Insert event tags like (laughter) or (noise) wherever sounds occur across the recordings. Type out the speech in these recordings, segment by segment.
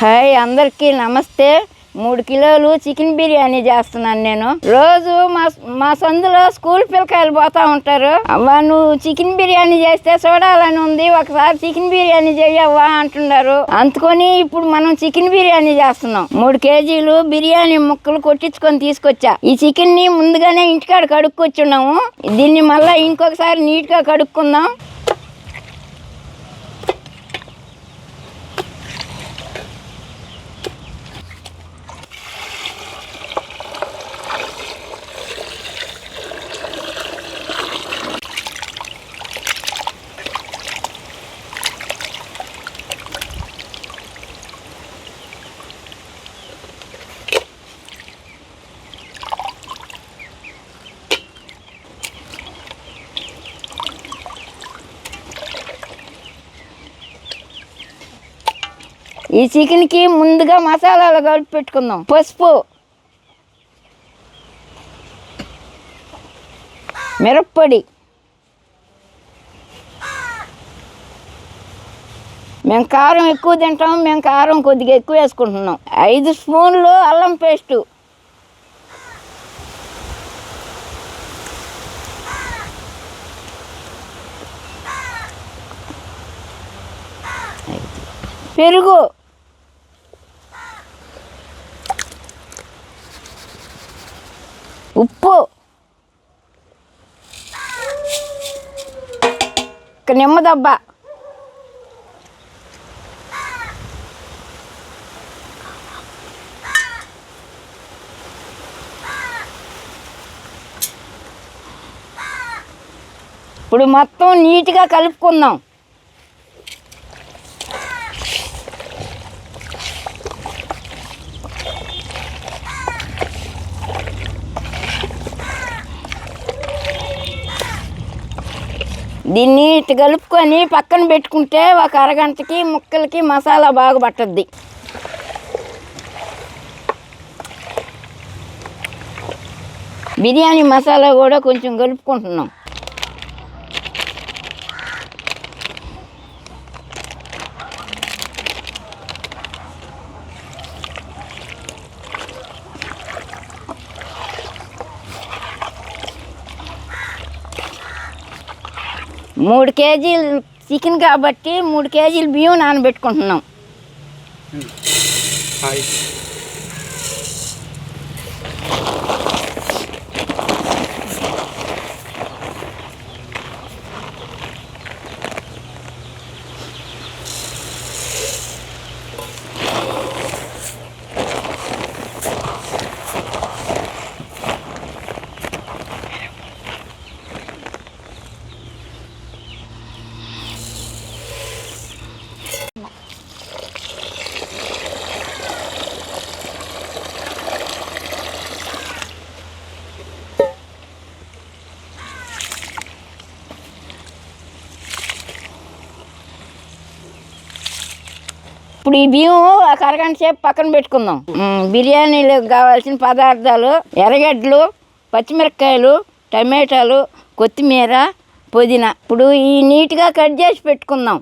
Hi అందరికీ నమస్తే. మూడు కిలోలు చికెన్ బిర్యానీ చేస్తున్నాను నేను. రోజు మా మా సందులో స్కూల్ పిల్లకాయలు పోతా ఉంటారు. అవ్వా నువ్వు చికెన్ బిర్యానీ చేస్తే చూడాలని ఉంది. ఒకసారి చికెన్ బిర్యానీ చేయవ్వా అంటున్నారు. అందుకొని ఇప్పుడు మనం చికెన్ బిర్యానీ చేస్తున్నాం. మూడు కేజీలు బిర్యానీ ముక్కలు కొట్టించుకొని తీసుకొచ్చా. ఈ చికెన్ని ముందుగానే ఇంటికాడ కడుక్కొచ్చున్నాము. దీన్ని మళ్ళీ ఇంకొకసారి నీట్గా కడుక్కుందాం. ఈ చికెన్కి ముందుగా మసాలాలు కలిపి పెట్టుకుందాం. పసుపు. మిరప్పొడి. మేము కారం ఎక్కువ తింటాం మేము కారం కొద్దిగా ఎక్కువ వేసుకుంటున్నాం. ఐదు స్పూన్లు అల్లం పేస్టు. పెరుగు. ఉప్పు. ఒక నిమ్మదబ్బ ఇప్పుడు మొత్తం నీట్గా కలుపుకుందాం. దీన్ని ఇటు కలుపుకొని పక్కన పెట్టుకుంటే ఒక అరగంటకి ముక్కలకి మసాలా బాగా పట్టుద్ది. బిర్యానీ మసాలా కూడా కొంచెం కలుపుకుంటున్నాం. మూడు కేజీలు చికెన్ కాబట్టి మూడు కేజీలు బియ్యం నానబెట్టుకుంటున్నాం ఇప్పుడు ఈ బియ్యం ఒక అరగంట సేపు పక్కన పెట్టుకుందాం. బిర్యానీలు బిర్యానీలకు కావాల్సిన పదార్థాలు ఎర్రగడ్డలు పచ్చిమిరపకాయలు టమాటాలు కొత్తిమీర పుదీనా. ఇప్పుడు ఈ నీట్గా కట్ చేసి పెట్టుకుందాం.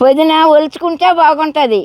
పుదీనా ఒలుచుకుంటే బాగుంటుంది.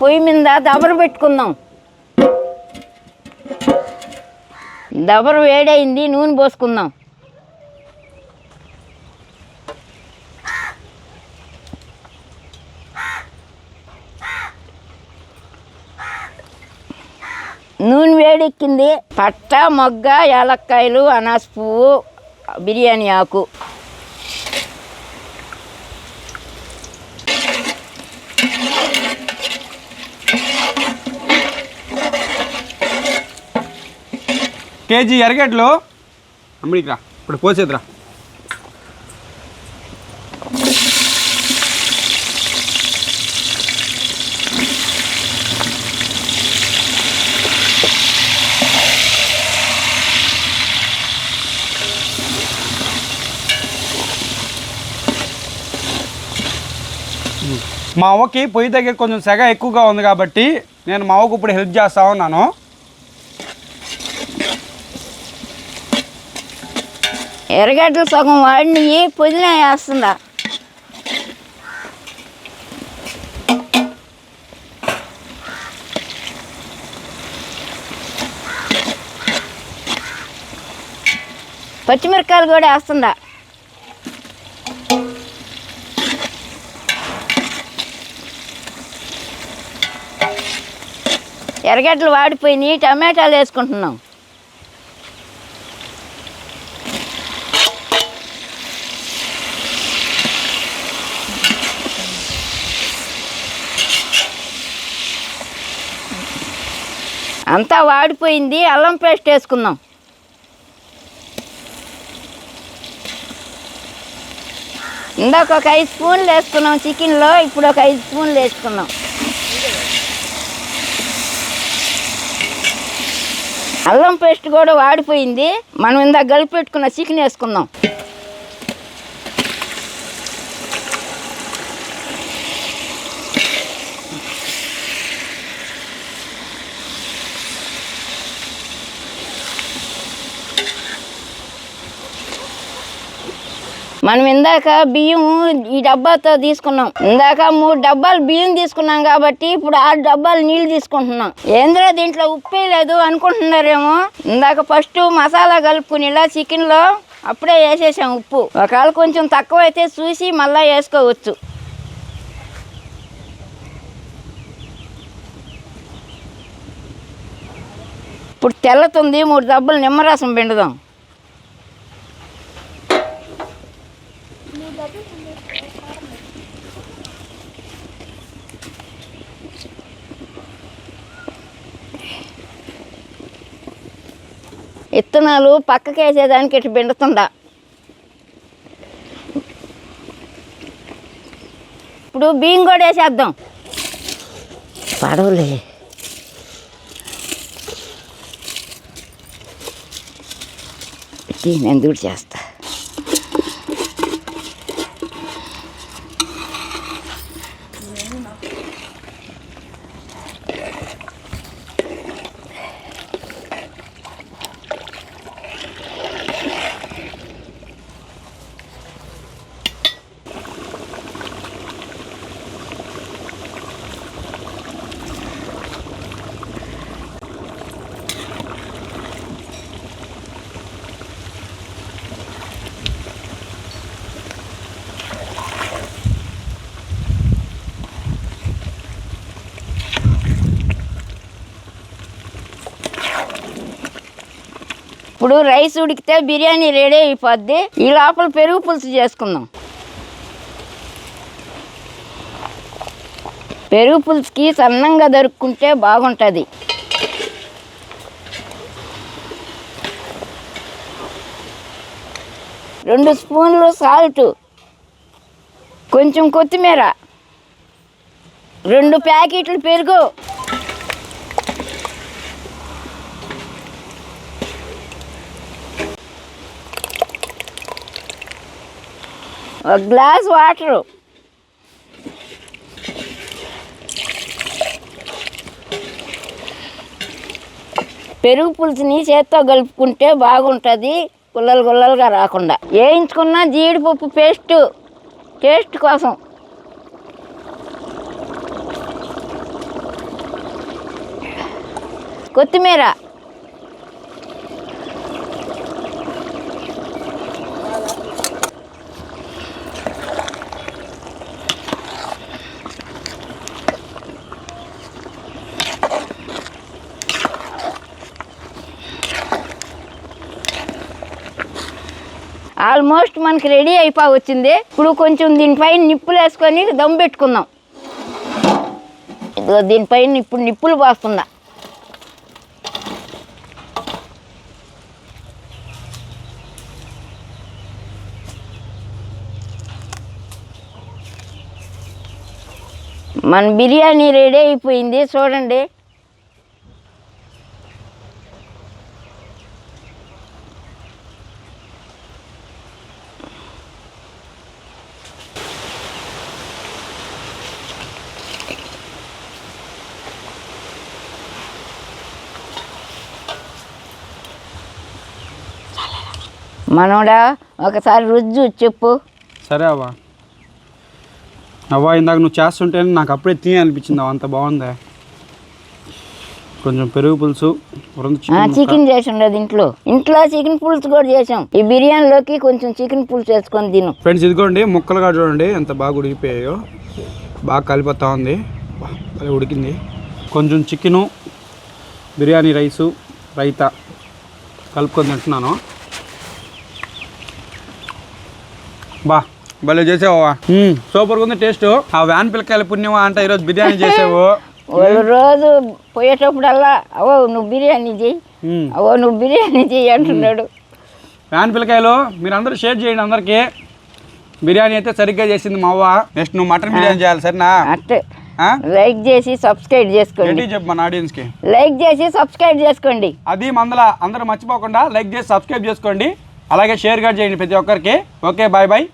పొయ్యి మీద దబర పెట్టుకుందాం. దబర వేడైంది నూనె పోసుకుందాం. నూనె వేడెక్కింది. పట్ట మొగ్గ యాలక్కాయలు అనాస పువ్వు బిర్యానీ ఆకు. కేజీ ఎరగడ్లు. అమ్మడికి రా. ఇప్పుడు పోసేదిరా మా అవ్వకి పొయ్యి దగ్గర కొంచెం సెగ ఎక్కువగా ఉంది కాబట్టి నేను మా అవ్వకు ఇప్పుడు హెల్ప్ చేస్తా ఉన్నాను. ఎర్రగడ్డలు సగం వాడిని పుదీనా వేస్తుందా? పచ్చిమిరకాయలు కూడా వేస్తుందా? ఎర్రగడ్డలు వాడిపోయినాయి టమాటాలు వేసుకుంటున్నాం. అంతా వాడిపోయింది అల్లం పేస్ట్ వేసుకుందాం. ఇందాక ఒక ఐదు స్పూన్లు వేసుకున్నాం చికెన్లో ఇప్పుడు ఒక ఐదు స్పూన్లు వేసుకున్నాం అల్లం పేస్ట్ కూడా వాడిపోయింది. మనం ఇందాక కలిపి పెట్టుకున్న చికెన్ వేసుకుందాం. మనం ఇందాక బియ్యం ఈ డబ్బాతో తీసుకున్నాం. ఇందాక మూడు డబ్బాలు బియ్యం తీసుకున్నాం కాబట్టి ఇప్పుడు ఆరు డబ్బాలు నీళ్ళు తీసుకుంటున్నాం. ఏంద్రా దీంట్లో ఉప్పే లేదు అనుకుంటున్నారేమో? ఇందాక ఫస్ట్ మసాలా కలుపుకుని ఇలా చికెన్లో అప్పుడే వేసేసాం ఉప్పు. ఒకవేళ కొంచెం తక్కువ అయితే చూసి మళ్ళీ వేసుకోవచ్చు. ఇప్పుడు తెల్లతుంది మూడు డబ్బులు నిమ్మరసం పిండుదాం. విత్తనాలు పక్కకి వేసేదానికి ఇటు పిండుతుండా. ఇప్పుడు బియ్యం కూడా వేసేద్దాం. పడవలే. నేను ఎందుకు చేస్తా? ఇప్పుడు రైస్ ఉడికితే బిర్యానీ రెడీ అయిపోద్ది. ఈ లోపల పెరుగు పులుసు చేసుకుందాం. పెరుగు పులుసుకి సన్నంగా దొరుకుంటే బాగుంటుంది. రెండు స్పూన్లు సాల్ట్. కొంచెం కొత్తిమీర. రెండు ప్యాకెట్లు పెరుగు. ఒక గ్లాస్ వాటరు పెరుగు పులుసుని చేత్తో కలుపుకుంటే బాగుంటుంది గుల్లలు గుల్లలుగా రాకుండా. వేయించుకున్న జీడిపప్పు పేస్ట్ టేస్ట్ కోసం. కొత్తిమీర. ఆల్మోస్ట్ మనకి రెడీ అయిపో వచ్చింది ఇప్పుడు కొంచెం దీనిపైన నిప్పులు వేసుకొని దమ్ పెట్టుకుందాం. ఇదిగో దీనిపైన ఇప్పుడు నిప్పులు పోస్తుందా మన బిర్యానీ రెడీ అయిపోయింది. చూడండి. మనోడా ఒకసారి చూసి చెప్పు. సరే అవ్వా. అవ్వా ఇందాక నువ్వు చేస్తుంటే నాకు అప్పుడే తిని అనిపించింది అంత బాగుందా? కొంచెం పెరుగు పులుసు చికెన్ చేసి ఉండదు ఇంట్లో. ఇంట్లో చికెన్ పులుసు కూడా చేసాం. ఈ బిర్యానీలోకి కొంచెం చికెన్ పులుసు వేసుకొని తిను. ఫ్రెండ్స్ ఇదిగోండి ముక్కలుగా చూడండి ఎంత బాగా ఉడికిపోయాయో. బాగా కలిపోతా ఉంది. భలే ఉడికింది. కొంచెం చికెను బిర్యానీ రైసు రైతా. కలుపుకొని తింటున్నాను. బా భలే చేసావా సూపర్గా ఉంది టేస్ట్. ఆ వ్యాన్ పిల్లకాయల పుణ్యమా అంటే ఈరోజు బిర్యానీ (laughs) చేసావు. రోజు పోయేటప్పుడల్లా అవో నువ్వు బిర్యానీ మ్మ్. అవో నువ్వు బిర్యానీ చెయ్యి అంటున్నాడు. వ్యాన్ పిల్లకాయలు మీరు అందరూ షేర్ చేయండి అందరికీ. బిర్యానీ అయితే సరిగ్గా చేసింది మా అవ్వ. నెక్స్ట్ నువ్వు మటన్ బిర్యానీ చేయాలి సరేనా? అట్టే? లైక్ చేసి సబ్స్క్రైబ్ చేసుకోండి. చెప్పు మన ఆడియన్స్కి? లైక్ చేసి సబ్స్క్రైబ్ చేసుకోండి. అది మందల అందరూ మర్చిపోకుండా లైక్ చేసి సబ్స్క్రైబ్ చేసుకోండి. అలాగే షేర్ కూడా చేయండి ప్రతి ఒక్కరికి. Okay bye bye.